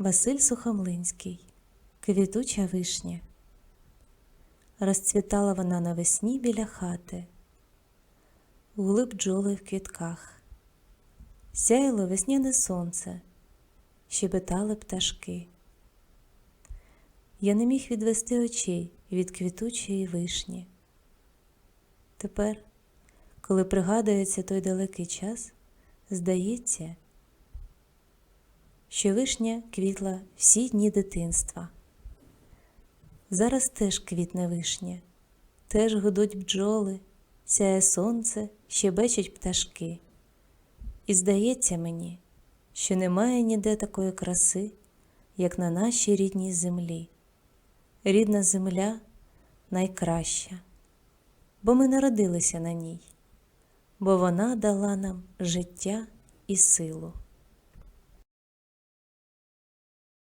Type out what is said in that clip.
Василь Сухомлинський Квітуча вишня. Розцвітала вона навесні біля хати, гули бджоли в квітках, сяяло весняне сонце, щебетали пташки. Я не міг відвести очей від квітучої вишні. Тепер, коли пригадується той далекий час, здається, що вишня квітла всі дні дитинства. Зараз теж квітне вишня, теж гудуть бджоли, сяє сонце, щебечуть пташки. І здається мені, що немає ніде такої краси, як на нашій рідній землі. Рідна земля найкраща, бо ми народилися на ній, бо вона дала нам життя і силу.